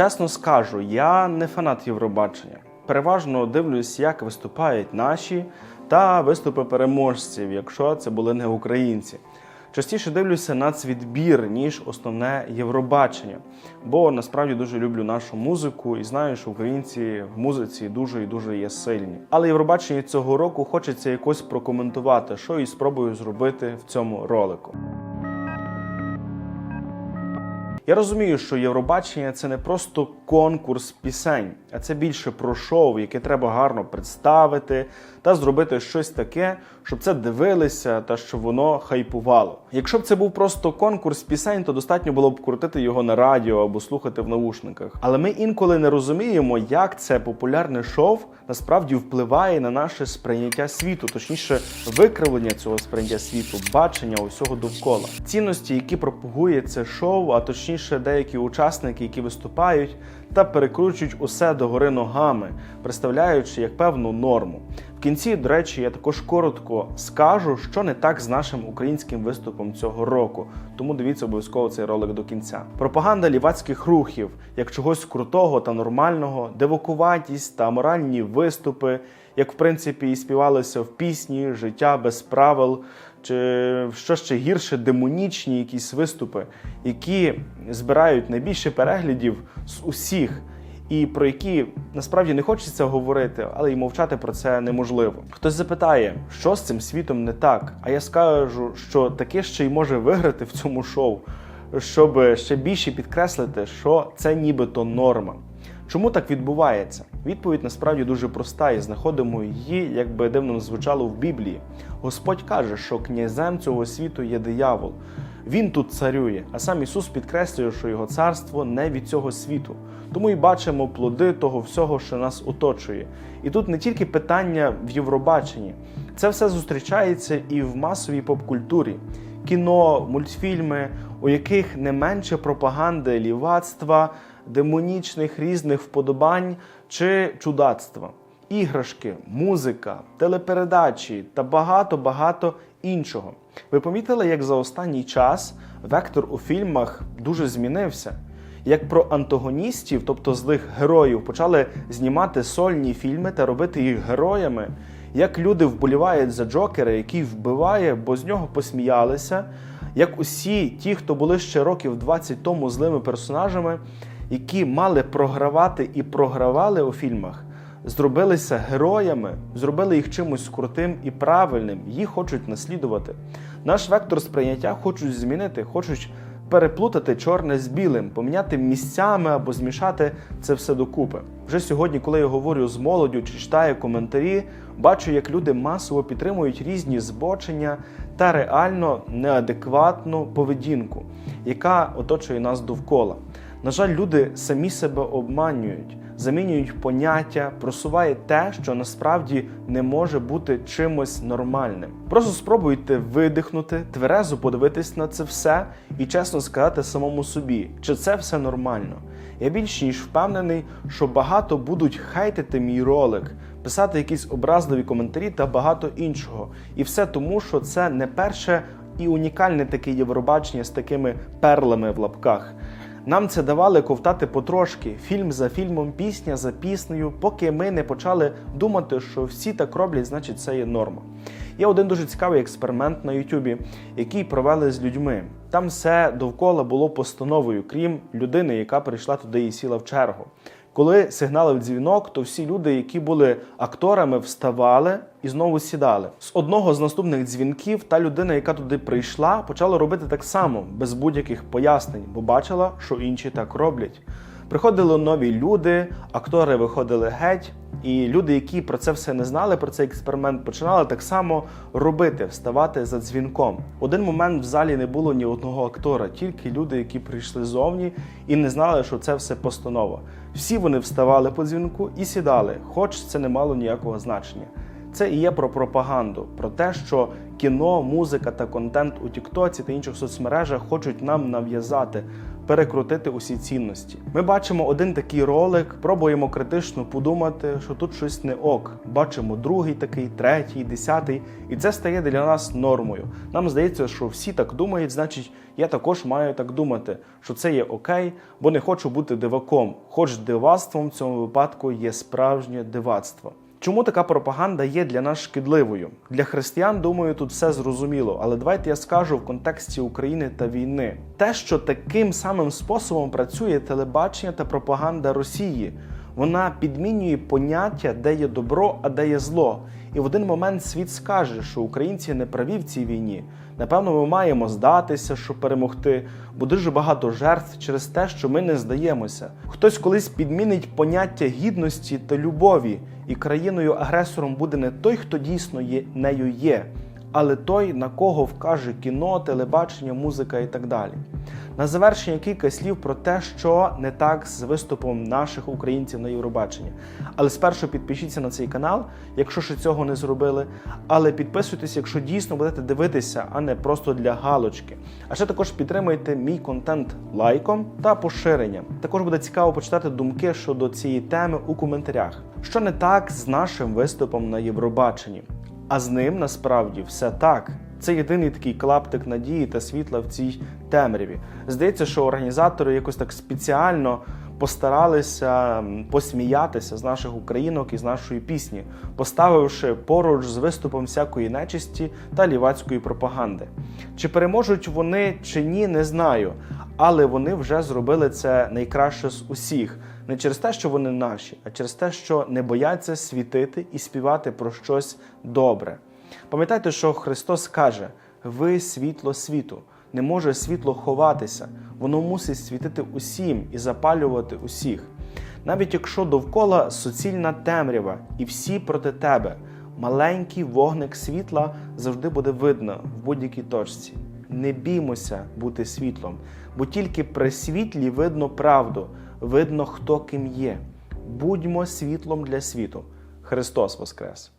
Чесно скажу, я не фанат Євробачення. Переважно дивлюсь, як виступають наші та виступи переможців, якщо це були не українці. Частіше дивлюся на цвітбір, ніж основне Євробачення, бо насправді дуже люблю нашу музику і знаю, що українці в музиці дуже і дуже є сильні. Але Євробачення цього року хочеться якось прокоментувати, що і спробую зробити в цьому ролику. Я розумію, що Євробачення це не просто конкурс пісень, а це більше про шоу, яке треба гарно представити та зробити щось таке, щоб це дивилися та щоб воно хайпувало. Якщо б це був просто конкурс пісень, то достатньо було б крутити його на радіо або слухати в наушниках. Але ми інколи не розуміємо, як це популярне шоу насправді впливає на наше сприйняття світу, точніше, викривлення цього сприйняття світу, бачення усього довкола. Цінності, які пропагує це шоу, а точніше, деякі учасники, які виступають та перекручують усе догори ногами, представляючи як певну норму. Кінці, до речі, я також коротко скажу, що не так з нашим українським виступом цього року. Тому дивіться обов'язково цей ролик до кінця. Пропаганда лівацьких рухів як чогось крутого та нормального, девокуватість та моральні виступи, як в принципі і співалося в пісні Життя без правил. Чи що ще гірше, демонічні якісь виступи, які збирають найбільше переглядів з усіх, і про які насправді не хочеться говорити, але й мовчати про це неможливо. Хтось запитає, що з цим світом не так. А я скажу, що таке ще й може виграти в цьому шоу, щоб ще більше підкреслити, що це нібито норма. Чому так відбувається? Відповідь насправді дуже проста, і знаходимо її, як би дивно звучало в Біблії. Господь каже, що князем цього світу є диявол. Він тут царює, а сам Ісус підкреслює, що його царство не від цього світу. Тому і бачимо плоди того всього, що нас оточує. І тут не тільки питання в Євробаченні, це все зустрічається і в масовій попкультурі. Кіно, мультфільми, у яких не менше пропаганди лівацтва, демонічних різних вподобань чи чудацтва, іграшки, музика, телепередачі та багато-багато іншого. Ви помітили, як за останній час вектор у фільмах дуже змінився? Як про антагоністів, тобто злих героїв, почали знімати сольні фільми та робити їх героями, як люди вболівають за Джокера, який вбиває, бо з нього посміялися, як усі ті, хто були ще років 20 тому злими персонажами, які мали програвати і програвали у фільмах, зробилися героями, зробили їх чимось крутим і правильним, їх хочуть наслідувати. Наш вектор сприйняття хочуть змінити, хочуть переплутати чорне з білим, поміняти місцями або змішати це все докупи. Вже сьогодні, коли я говорю з молоддю чи читаю коментарі, бачу, як люди масово підтримують різні збочення та реально неадекватну поведінку, яка оточує нас довкола. На жаль, люди самі себе обманюють, замінюють поняття, просуває те, що насправді не може бути чимось нормальним. Просто спробуйте видихнути, тверезо подивитись на це все і чесно сказати самому собі, чи це все нормально. Я більш ніж впевнений, що багато будуть хейтити мій ролик, писати якісь образливі коментарі та багато іншого. І все тому, що це не перше і унікальне таке Євробачення з такими перлами в лапках. Нам це давали ковтати потрошки, фільм за фільмом, пісня за піснею, поки ми не почали думати, що всі так роблять, значить це є норма. Є один дуже цікавий експеримент на Ютубі, який провели з людьми. Там все довкола було постановою, крім людини, яка прийшла туди і сіла в чергу. Коли сигналив дзвінок, то всі люди, які були акторами, вставали і знову сідали. З одного з наступних дзвінків та людина, яка туди прийшла, почала робити так само, без будь-яких пояснень, бо бачила, що інші так роблять. Приходили нові люди, актори виходили геть, і люди, які про це все не знали, про цей експеримент, починали так само робити, вставати за дзвінком. Один момент в залі не було ні одного актора, тільки люди, які прийшли зовні і не знали, що це все постанова. Всі вони вставали по дзвінку і сідали, хоч це не мало ніякого значення. Це і є про пропаганду, про те, що кіно, музика та контент у Тіктоці та інших соцмережах хочуть нам нав'язати перекрутити усі цінності. Ми бачимо один такий ролик, пробуємо критично подумати, що тут щось не ок. Бачимо другий такий, третій, десятий, і це стає для нас нормою. Нам здається, що всі так думають, значить, я також маю так думати, що це є окей, бо не хочу бути диваком. Хоч дивацтвом в цьому випадку є справжнє дивацтво. Чому така пропаганда є для нас шкідливою? Для християн, думаю, тут все зрозуміло, але давайте я скажу в контексті України та війни. Те, що таким самим способом працює телебачення та пропаганда Росії, вона підмінює поняття, де є добро, а де є зло. І в один момент світ скаже, що українці не праві в цій війні. Напевно, ми маємо здатися, щоб перемогти, бо дуже багато жертв через те, що ми не здаємося. Хтось колись підмінить поняття гідності та любові, і країною-агресором буде не той, хто дійсно є нею є, але той, на кого вкаже кіно, телебачення, музика і так далі. На завершення кілька слів про те, що не так з виступом наших українців на Євробаченні. Але спершу підпишіться на цей канал, якщо ще цього не зробили. Але підписуйтесь, якщо дійсно будете дивитися, а не просто для галочки. А ще також підтримайте мій контент лайком та поширенням. Також буде цікаво почитати думки щодо цієї теми у коментарях. Що не так з нашим виступом на Євробаченні? А з ним насправді все так. Це єдиний такий клаптик надії та світла в цій темряві. Здається, що організатори якось так спеціально постаралися посміятися з наших українок і з нашої пісні, поставивши поруч з виступом всякої нечисті та лівацької пропаганди. Чи переможуть вони чи ні, не знаю. Але вони вже зробили це найкраще з усіх. Не через те, що вони наші, а через те, що не бояться світити і співати про щось добре. Пам'ятайте, що Христос каже: ви світло світу. Не може світло ховатися, воно мусить світити усім і запалювати усіх. Навіть якщо довкола суцільна темрява і всі проти тебе, маленький вогник світла завжди буде видно в будь-якій точці. Не біймося бути світлом, бо тільки при світлі видно правду, видно, хто ким є. Будьмо світлом для світу. Христос Воскрес!